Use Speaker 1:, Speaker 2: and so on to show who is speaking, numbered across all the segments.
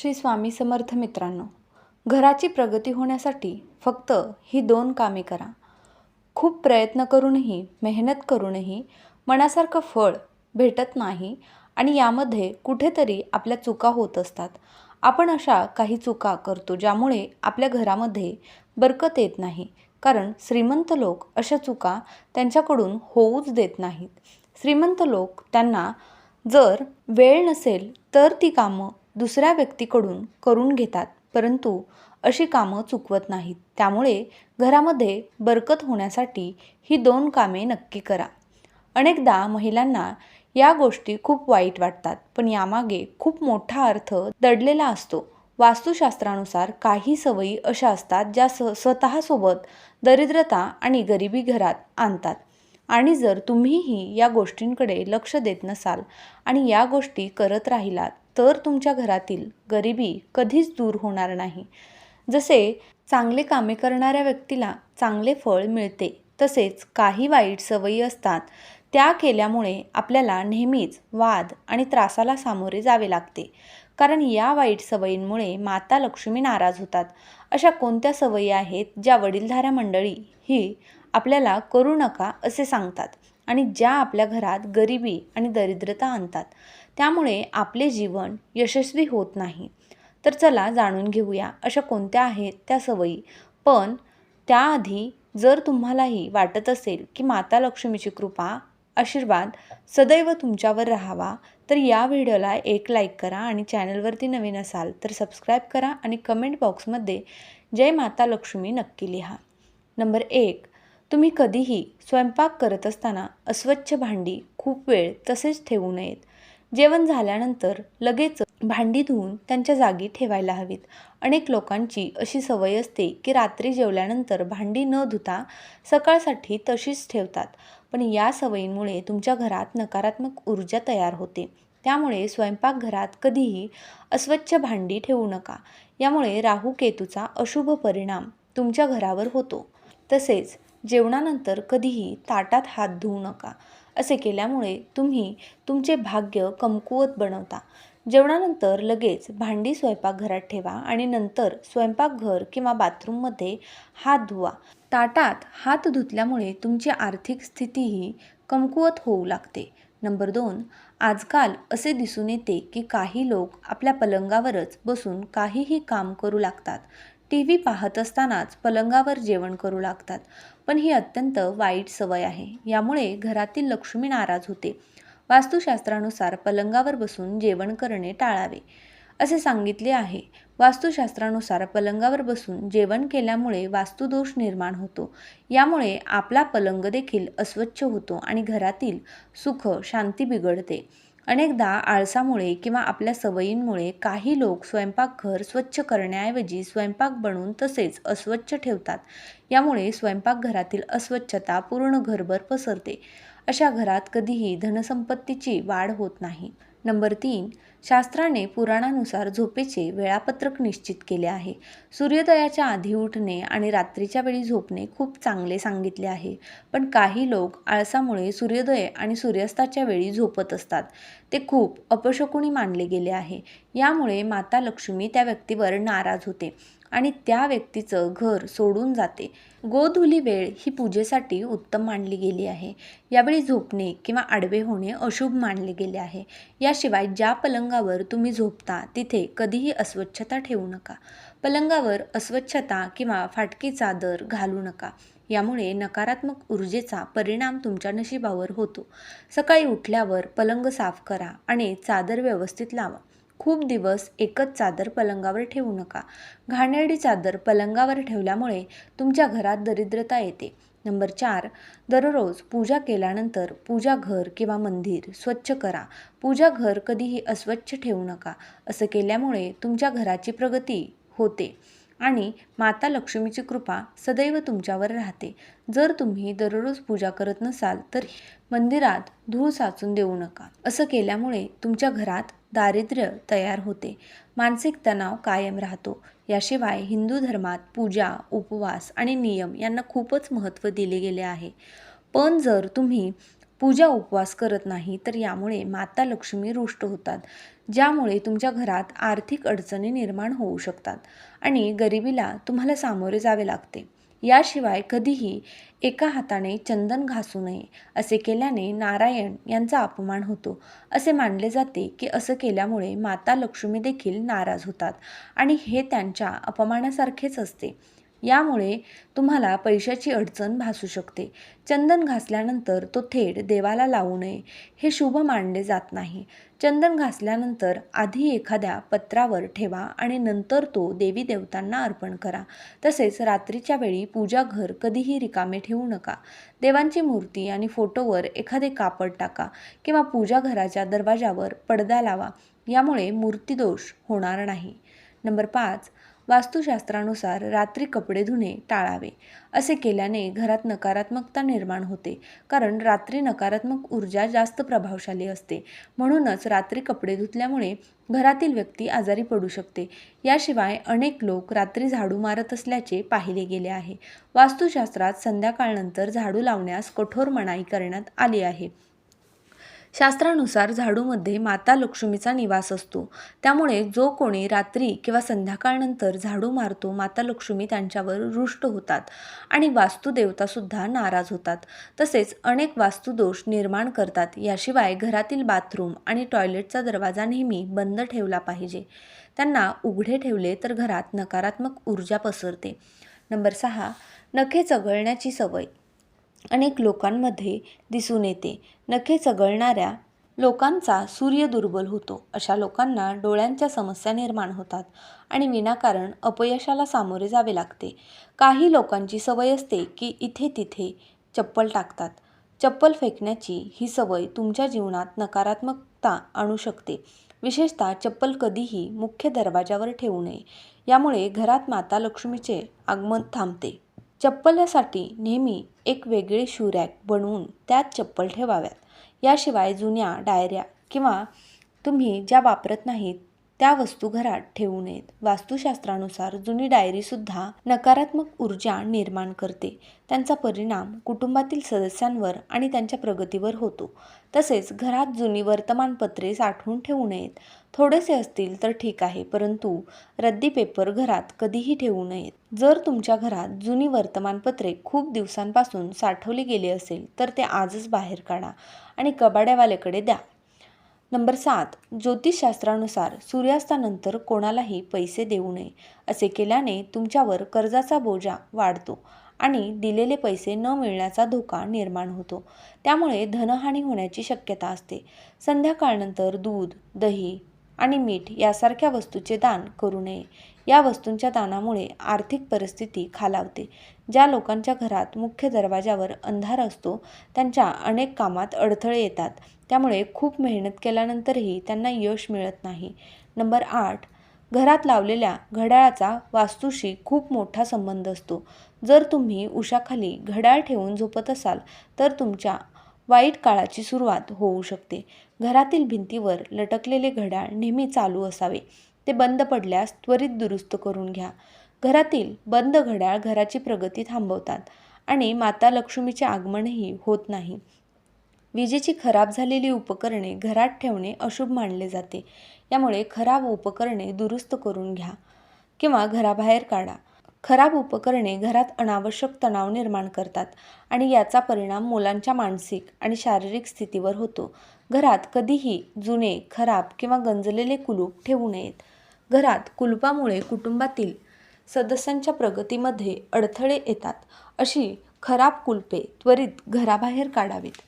Speaker 1: श्री स्वामी समर्थ मित्रांनो घराची प्रगती होण्यासाठी फक्त ही दोन कामे करा. खूप प्रयत्न करूनही मेहनत करूनही मनासारखं फळ भेटत नाही आणि यामध्ये कुठेतरी आपल्या चुका होत असतात. आपण अशा काही चुका करतो ज्यामुळे आपल्या घरामध्ये बरकत येत नाही कारण श्रीमंत लोक अशा चुका त्यांच्याकडून होऊच देत नाहीत. श्रीमंत लोक त्यांना जर वेळ नसेल तर ती कामं दुसऱ्या व्यक्तीकडून करून घेतात परंतु अशी कामं चुकवत नाहीत. त्यामुळे घरामध्ये बरकत होण्यासाठी ही दोन कामे नक्की करा. अनेकदा महिलांना या गोष्टी खूप वाईट वाटतात पण यामागे खूप मोठा अर्थ दडलेला असतो. वास्तुशास्त्रानुसार काही सवयी अशा असतात ज्या स स्वतःसोबत दरिद्रता आणि गरिबी घरात आणतात. आणि जर तुम्हीही या गोष्टींकडे लक्ष देत नसाल आणि या गोष्टी करत राहिलात तर तुमच्या घरातील गरिबी कधीच दूर होणार नाही. जसे चांगले कामे करणाऱ्या व्यक्तीला चांगले फळ मिळते तसेच काही वाईट सवयी असतात. त्या केल्यामुळे आपल्याला नेहमीच वाद आणि त्रासाला सामोरे जावे लागते. कारण या वाईट सवयींमुळे माता लक्ष्मी नाराज होतात. अशा कोणत्या सवयी आहेत ज्या वडीलधाऱ्या मंडळी ही आपल्याला करू नका असे सांगतात आणि ज्या आपल्या घरात गरिबी आणि दरिद्रता आणतात? त्यामुळे आपले जीवन यशस्वी होत नाही. तर चला जाणून घेऊया अशा कोणत्या आहेत त्या सवयी. पण त्याआधी जर तुम्हालाही वाटत असेल की माता लक्ष्मीची कृपा आशीर्वाद सदैव तुमच्यावर राहावा तर या व्हिडिओला एक लाईक करा आणि चॅनलवरती नवीन असाल तर सबस्क्राईब करा आणि कमेंट बॉक्समध्ये जय माता लक्ष्मी नक्की लिहा. नंबर एक तुम्ही कधीही स्वयंपाक करत असताना अस्वच्छ भांडी खूप वेळ तसेच ठेवू नयेत. जेवण झाल्यानंतर लगेच भांडी धुवून त्यांच्या जागी ठेवायला हवीत. अनेक लोकांची अशी सवय असते की रात्री जेवल्यानंतर भांडी न धुता सकाळसाठी तशीच ठेवतात. पण या सवयींमुळे तुमच्या घरात नकारात्मक ऊर्जा तयार होते. त्यामुळे स्वयंपाकघरात कधीही अस्वच्छ भांडी ठेवू नका. यामुळे राहू केतूचा अशुभ परिणाम तुमच्या घरावर होतो. तसेच जेवणानंतर कधीही ताटात हात धुवू नका. असे केल्यामुळे तुम्ही तुमचे भाग्य कमकुवत बनवता. जेवणानंतर लगेच भांडी स्वयंपाकघरात ठेवा आणि नंतर स्वयंपाकघर किंवा बाथरूममध्ये हात धुवा. ताटात हात धुतल्यामुळे तुमची आर्थिक स्थितीही कमकुवत होऊ लागते. नंबर दोन आजकाल असे दिसून येते की काही लोक आपल्या पलंगावरच बसून काहीही काम करू लागतात. टी व्ही पाहत असतानाच पलंगावर जेवण करू लागतात. पण ही अत्यंत वाईट सवय आहे. यामुळे घरातील लक्ष्मी नाराज होते. वास्तुशास्त्रानुसार पलंगावर बसून जेवण करणे टाळावे. असे सांगितले आहे. वास्तुशास्त्रानुसार पलंगावर बसून जेवण केल्यामुळे वास्तुदोष निर्माण होतो. यामुळे आपला पलंग देखील अस्वच्छ होतो आणि घरातील सुख शांती बिघडते. अनेकदा आळसामुळे किंवा आपल्या सवयींमुळे काही लोक स्वयंपाकघर स्वच्छ करण्याऐवजी स्वयंपाक बनवून तसेच अस्वच्छ ठेवतात. यामुळे स्वयंपाकघरातील अस्वच्छता पूर्ण घरभर पसरते. अशा घरात कधीही धनसंपत्तीची वाढ होत नाही. नंबर तीन शास्त्राने पुराणानुसार झोपेचे वेळापत्रक निश्चित केले आहे. सूर्योदयाच्या आधी उठणे आणि रात्रीच्या वेळी झोपणे खूप चांगले सांगितले आहे. पण काही लोक आळसामुळे सूर्योदय आणि सूर्यास्ताच्या वेळी झोपत असतात. ते खूप अपशकुनी मानले गेले आहे. यामुळे माता लक्ष्मी त्या व्यक्तीवर नाराज होते आणि त्या व्यक्तीचं घर सोडून जाते. गोधुली वेळ ही पूजेसाठी उत्तम मानली गेली आहे. यावेळी झोपणे किंवा आडवे होणे अशुभ मानले गेले आहे. याशिवाय ज्या पलंगावर तुम्ही झोपता तिथे कधीही अस्वच्छता ठेवू नका. पलंगावर अस्वच्छता किंवा फाटकी चादर घालू नका. यामुळे नकारात्मक ऊर्जेचा परिणाम तुमच्या नशिबावर होतो. सकाळी उठल्यावर पलंग साफ करा आणि चादर व्यवस्थित लावा. खूप दिवस एकच चादर पलंगावर ठेवू नका. घाणेरडी चादर पलंगावर ठेवल्यामुळे तुमच्या घरात दरिद्रता येते. नंबर चार दररोज पूजा केल्यानंतर पूजा घर किंवा मंदिर स्वच्छ करा. पूजा घर कधीही अस्वच्छ ठेवू नका. असं केल्यामुळे तुमच्या घराची प्रगती होते. आणि माता लक्ष्मीची कृपा सदैव तुमच्यावर राहते. जर तुम्ही दररोज पूजा करत नसाल तर मंदिरात धूळ साचून देऊ नका. असं केल्यामुळे तुमच्या घरात दारिद्र्य तयार होते. मानसिक तणाव कायम राहतो. याशिवाय हिंदू धर्मात पूजा उपवास आणि नियम यांना खूपच महत्त्व दिले गेले आहे. पण जर तुम्ही पूजा उपवास करत नाही तर यामुळे माता लक्ष्मी रुष्ट होतात ज्यामुळे तुमच्या घरात आर्थिक अडचणी निर्माण होऊ शकतात आणि गरिबीला तुम्हाला सामोरे जावे लागते. याशिवाय कधीही एका हाताने चंदन घासू नये असे केल्याने नारायण यांचा अपमान होतो. असे मानले जाते की असं केल्यामुळे माता लक्ष्मी देखील नाराज होतात आणि हे त्यांच्या अपमानासारखेच असते. यामुळे तुम्हाला पैशाची अडचण भासू शकते. चंदन घासल्यानंतर तो थेट देवाला लावू नये हे शुभ मानले जात नाही. चंदन घासल्यानंतर आधी एखाद्या पत्रावर ठेवा आणि नंतर तो देवी देवतांना अर्पण करा. तसेच रात्रीच्या वेळी पूजा घर कधीही रिकामे ठेवू नका. देवांची मूर्ती आणि फोटोवर एखादे कापड टाका किंवा पूजा घराच्या दरवाजावर पडदा लावा. यामुळे मूर्तीदोष होणार नाही. नंबर पाच वास्तुशास्त्रानुसार रात्री कपडे धुणे टाळावे. असे केल्याने घरात नकारात्मकता निर्माण होते. कारण रात्री नकारात्मक ऊर्जा जास्त प्रभावशाली असते. म्हणूनच रात्री कपडे धुतल्यामुळे घरातील व्यक्ती आजारी पडू शकते. याशिवाय अनेक लोक रात्री झाडू मारत असल्याचे पाहिले गेले आहे. वास्तुशास्त्रात संध्याकाळनंतर झाडू लावण्यास कठोर मनाई करण्यात आली आहे. शास्त्रानुसार झाडूमध्ये माता लक्ष्मीचा निवास असतो. त्यामुळे जो कोणी रात्री किंवा संध्याकाळनंतर झाडू मारतो माता लक्ष्मी त्यांच्यावर रुष्ट होतात आणि वास्तुदेवतासुद्धा नाराज होतात. तसेच अनेक वास्तुदोष निर्माण करतात. याशिवाय घरातील बाथरूम आणि टॉयलेटचा दरवाजा नेहमी बंद ठेवला पाहिजे. त्यांना उघडे ठेवले तर घरात नकारात्मक ऊर्जा पसरते. नंबर सहा नखे चघळण्याची सवय. अनेक लोकांमध्ये दिसून येते. नखे चघळणाऱ्या लोकांचा सूर्य दुर्बल होतो. अशा लोकांना डोळ्यांच्या समस्या निर्माण होतात आणि विनाकारण अपयशाला सामोरे जावे लागते. काही लोकांची सवय असते की इथे तिथे चप्पल टाकतात. चप्पल फेकण्याची ही सवय तुमच्या जीवनात नकारात्मकता आणू शकते. विशेषतः चप्पल कधीही मुख्य दरवाजावर ठेवू नये. यामुळे घरात माता लक्ष्मीचे आगमन थांबते. चप्पलासाठी नेहमी एक वेगळे शू रॅक बनवून त्यात चप्पल ठेवाव्यात. याशिवाय जुन्या डायऱ्या किंवा तुम्ही ज्या वापरत नाहीत त्या वस्तू घरात ठेवू नयेत. वास्तुशास्त्रानुसार जुनी डायरीसुद्धा नकारात्मक ऊर्जा निर्माण करते. त्यांचा परिणाम कुटुंबातील सदस्यांवर आणि त्यांच्या प्रगतीवर होतो. तसेच घरात जुनी वर्तमानपत्रे साठवून ठेवू नयेत. थोडेसे असतील तर ठीक आहे परंतु रद्दी पेपर घरात कधीही ठेवू नयेत. जर तुमच्या घरात जुनी वर्तमानपत्रे खूप दिवसांपासून साठवली गेली असेल तर ते आजच बाहेर काढा आणि कबाड्यावाल्याकडे द्या. नंबर सात ज्योतिषशास्त्रानुसार सूर्यास्तानंतर कोणालाही पैसे देऊ नये असे केल्याने तुमच्यावर कर्जाचा बोजा वाढतो आणि दिलेले पैसे न मिळण्याचा धोका निर्माण होतो. त्यामुळे धनहानी होण्याची शक्यता असते. संध्याकाळनंतर दूध दही आणि मीठ यासारख्या वस्तूचे दान करू नये. या वस्तूंच्या दानामुळे आर्थिक परिस्थिती खालावते. ज्या लोकांच्या घरात मुख्य दरवाजावर अंधार असतो त्यांच्या अनेक कामात अडथळे येतात. त्यामुळे खूप मेहनत केल्यानंतरही त्यांना यश मिळत नाही. नंबर आठ. घरात लावलेल्या घड्याळाचा वास्तूशी खूप मोठा संबंध असतो. जर तुम्ही उशाखाली घड्याळ ठेवून झोपत असाल तर तुमच्या वाईट काळाची सुरुवात होऊ शकते. घरातील भिंतीवर लटकलेले घड्याळ नेहमी चालू असावे. ते बंद पडल्यास त्वरित दुरुस्त करून घ्या. घरातील बंद घड्याळ घराची प्रगती थांबवतात आणि माता लक्ष्मीचे आगमनही होत नाही. विजेची खराब झालेली उपकरणे घरात ठेवणे अशुभ मानले जाते. यामुळे खराब उपकरणे दुरुस्त करून घ्या किंवा घराबाहेर काढा. खराब उपकरणे घरात अनावश्यक तणाव निर्माण करतात आणि याचा परिणाम मुलांच्या मानसिक आणि शारीरिक स्थितीवर होतो. घरात कधीही जुने खराब किंवा गंजलेले कुलूप ठेवू नयेत. घरात कुलुपामुळे कुटुंबातील सदस्यांच्या प्रगतीमध्ये अडथळे येतात अशी खराब कुलपे त्वरित घराबाहेर काढावीत.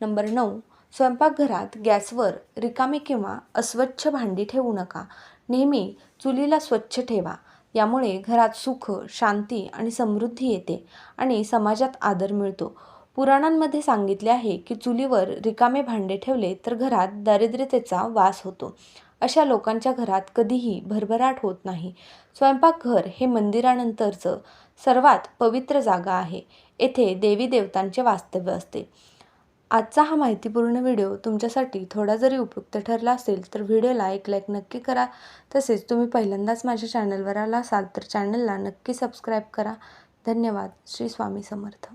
Speaker 1: नंबर नऊ स्वयंपाकघरात गॅसवर रिकामी किंवा अस्वच्छ भांडी ठेवू नका. नेहमी चुलीला स्वच्छ ठेवा. यामुळे घरात सुख शांती आणि समृद्धी येते आणि समाजात आदर मिळतो. पुराणांमध्ये सांगितले आहे की चुलीवर रिकामे भांडे ठेवले तर घरात दारिद्र्यतेचा वास होतो. अशा लोकांच्या घरात कधीही भरभराट होत नाही. स्वयंपाकघर हे मंदिरानंतरचं सर्वात पवित्र जागा आहे. येथे देवी देवतांचे वास्तव्य असते. आजचा हा माहितीपूर्ण व्हिडिओ तुमच्यासाठी थोडा जरी उपयुक्त ठरला असेल तर व्हिडिओला एक लाईक नक्की करा. तसेच तुम्ही पहिल्यांदाच माझ्या चॅनलवर आला असाल तर चॅनलला नक्की सबस्क्राईब करा. धन्यवाद. श्री स्वामी समर्थ.